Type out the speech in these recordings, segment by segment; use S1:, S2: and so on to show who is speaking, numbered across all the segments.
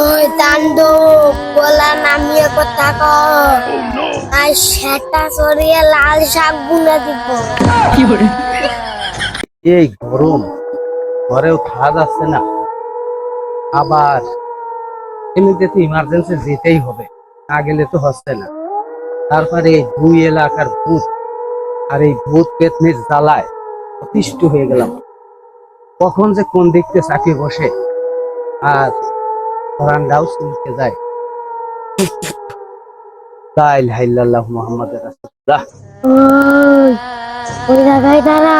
S1: ওই তান্ড গলা নামিয়ে কথা ক আর সেটা সরিয়ে লাল শাক দিব।
S2: এই গরম ঘরেও থাকা যাচ্ছে না। আবার এমনিতে তো ইমার্জেন্সি যেতেই হবে না গেলে তো হচ্ছে না। তারপরে এই দুই এলাকার ভূত আর এই ভূত পেতনির জ্বালায় অতিষ্ঠ হয়ে গেলাম। কখন যে কোন দিকতে চাকি বসে আর কোরআনটাও শুনতে যায়। তাই হাইল্লাহ মোহাম্মদ রাসূলুল্লাহ।
S1: ওই জায়গায় দাঁড়া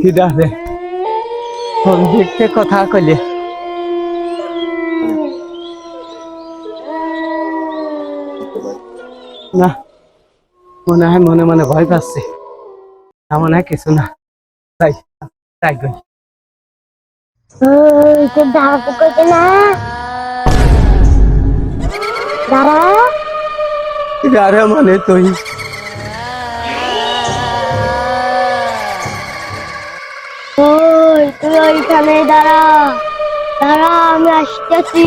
S2: কিরা রে কথা কইলে। না মনে হয় মনে মনে ভয় পাচ্ছে। এমন হয় কিছু না। তাই তাই আরে মানে তুই।
S1: ওই তুই ওইখানে দাঁড়া। দাঁড়া আমি আসতেছি।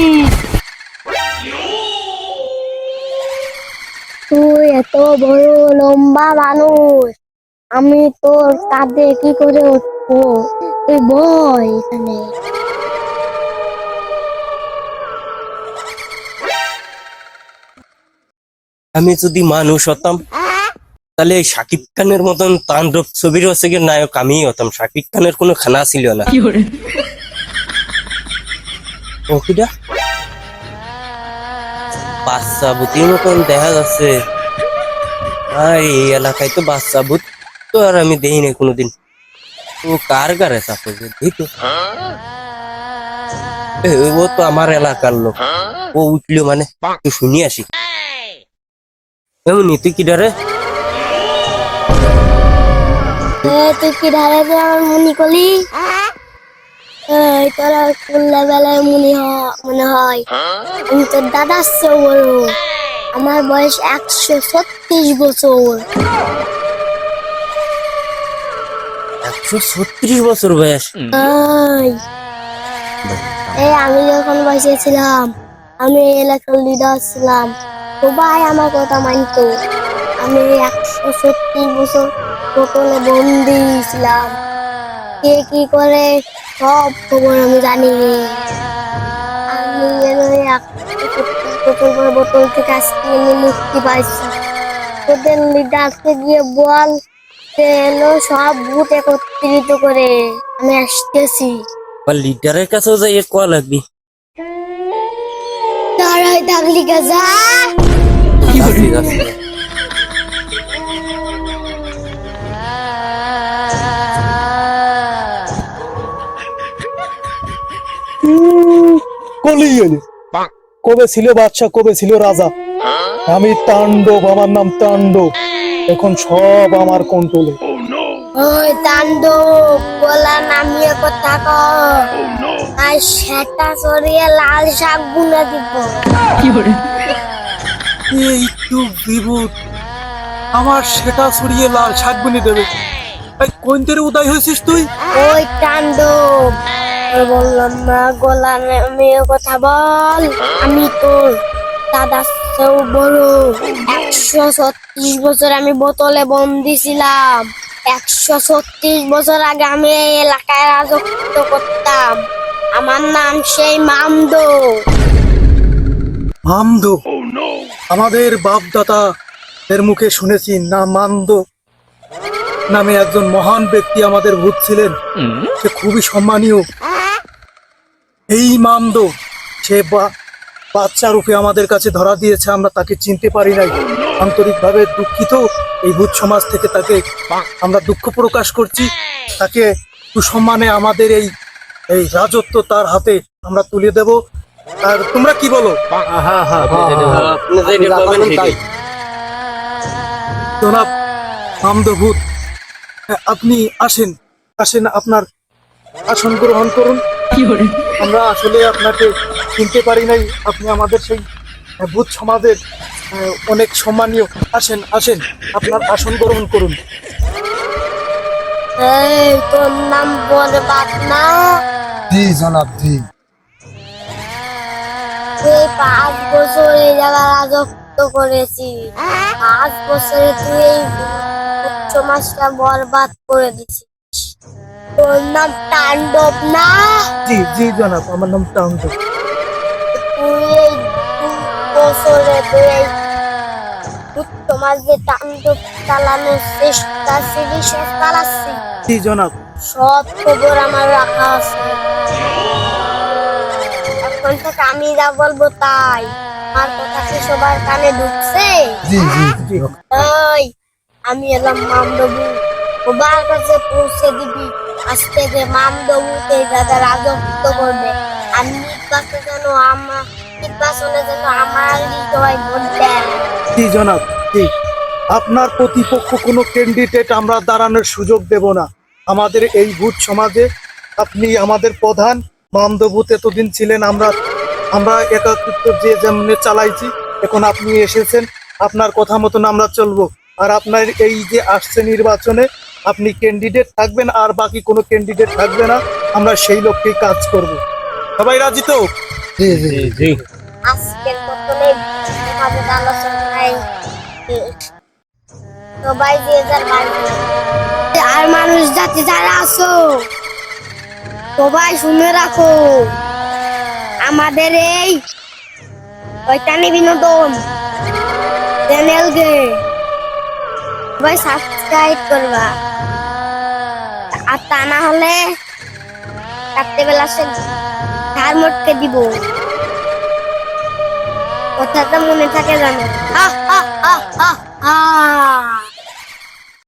S1: এত বড় লম্বা মানুষ। আমি তোর কাঁধে কি করে উঠবো? তুই বয় এখানে।
S3: আমি যদি মানুষ হতাম তাহলে এই শাকিব খানের মতন তাণ্ডব ছবির হচ্ছে গিয়ে নায়ক আমি হতাম। শাকিব খানের কোনো খানা ছিল না। বাচ্চা ভূতির মতন দেখা যাচ্ছে। আর এই এলাকায় তো বাচ্চা ভূত। তো আর আমি দেই না কোনোদিন। ও কার গারে চাপে দেখি ও তো আমার এলাকার লোক। ও উঠল মানে একটু শুনি আসি। এমনি তুই কি ডারে
S1: তুই কি যে আমার মনি কলি? তোরা কোন লেভেলের মনি হ- মনে হয়? আমি তোর দাদার চেয়েও বড়। আমার বয়স একশো ছত্রিশ বছর।
S3: একশো ছত্রিশ বছর বয়স।
S1: এই, আমি যখন বসেছিলাম আমি এলাকার লিডার ছিলাম। সবাই আমার কথা মানতো। আমি একশো ছত্রিশ বছর বোতলে বন্দি ছিলাম। কে কি করে সব খবর আমি জানি। আমি একশো বছর বোতল থেকে আজকে আমি মুক্তি পাইছি। তোদের লিডারকে গিয়ে বল যে এলো সব ভূত একত্রিত করে। আমি আসতেছি।
S3: বা লিডারের কাছেও যাই কোয়া লাগবি?
S1: দাঁড়াই থাকলি গাজা।
S4: কলি কবে ছিল বাদশা কবে ছিল রাজা? আমি তাণ্ডব আমার নাম তাণ্ডব। এখন সব আমার কন্ট্রোলে।
S1: ওই গলা নামিয়ে কথা ক আর সেটা সরিয়ে লাল শাক বুনে দিব।
S4: এই তো বিভূত আমার সেটা সরিয়ে লাল শাক বুনি দেবে। এই কোন তেরে উদয় হয়েছিস তুই?
S1: ওই তান্ড বললাম না গলা নামিয়ে কথা বল। আমি তোর দাদা চেয়েও বড়। একশো ছত্রিশ বছর আমি বোতলে বন্দি ছিলাম একশো ছত্রিশ বছর আগে আমি এই এলাকায় রাজত্ব করতাম। আমার নাম সেই মামদো।
S4: মামদ? আমাদের বাপ দাদা এর মুখে শুনেছি না মান্দ নামে একজন মহান ব্যক্তি আমাদের ভূত ছিলেন সে খুবই সম্মানীয়। এই মামদ সে বা- বাচ্চা রূপে আমাদের কাছে ধরা দিয়েছে আমরা তাকে চিনতে পারি নাই। আন্তরিকভাবে দুঃখিত এই ভূত সমাজ থেকে তাকে আমরা দুঃখ প্রকাশ করছি। তাকে সুসম্মানে আমাদের এই এই রাজত্ব তার হাতে আমরা তুলে দেব। আর তোমরা কি বলো?
S2: হ্যাঁ হ্যাঁ
S4: জনাব মামদভূত আপনি আসেন আসেন আপনার আসন গ্রহণ করুন। আমরা আসলে আপনাকে চিনতে পারি নাই। আপনি আমাদের সেই ভূত সমাজের অনেক সম্মানীয়। আসেন আসেন আপনার আসন গ্রহণ করুন।
S1: এই তোর নাম বরবাদ না।
S4: জি জনাব জি।
S1: তুই পাঁচ বছর এই জায়গায় রাজত্ব করেছি পাঁচ বছরে তুই এই সমাজটা বরবাদ করে দিছিস। তোর নাম তাণ্ডব না?
S4: জি জি জনাব আমার নাম টাউন্ড
S1: তুই এই বছরে তুই এই তোমার যে তাণ্ডব চালানোর চেষ্টা সেটি সব চালাচ্ছি।
S4: জি জনাব।
S1: সব খবর আমার রাখা আছে। এখন থেকে আমি যা বলব তাই। আমার কথা কি সবার কানে ঢুকছে?
S4: জি জি
S1: ওই আমি এলাম মামদবু। সবার কাছে পৌঁছে দিবি। আজ থেকে মামদবুতে যারা রাজত্ব করবে। আর নির্বাচনে যেন আমার নির্বাচনে যেন আমারই সবাই
S4: জনাব আপনার প্রতিপক্ষ কোনো ক্যান্ডিডেট আমরা দাঁড়ানোর সুযোগ দেব না। আমাদের এই ভূত সমাজে আপনি আমাদের প্রধান। মামদভূত এতদিন ছিলেন, আমরা আমরা একাকৃত যে যেমন চালাইছি, এখন আপনি এসেছেন। আপনার কথা মতন আমরা চলবো। আর আপনার এই যে আসছে নির্বাচনে আপনি ক্যান্ডিডেট থাকবেন আর বাকি কোনো ক্যান্ডিডেট থাকবে না আমরা সেই লক্ষ্যেই কাজ করব। সবাই রাজি তো? জি জি।
S2: জি
S1: আজকের মতনে আমাদের আলোচনায়। সবাই যে যার বাড়ি আর মানুষ জাতি যারা আছো সবাই শুনে রাখো। আমাদের এই পৈতানি বিনোদন চ্যানেল গে সবাই সাবস্ক্রাইব করবা। আর তা না হলে রাত্রেবেলা সে ধার মোটকে দিব। কথাটা মনে থাকে জানো। আহ, আহ, আহ, আহ, আহ।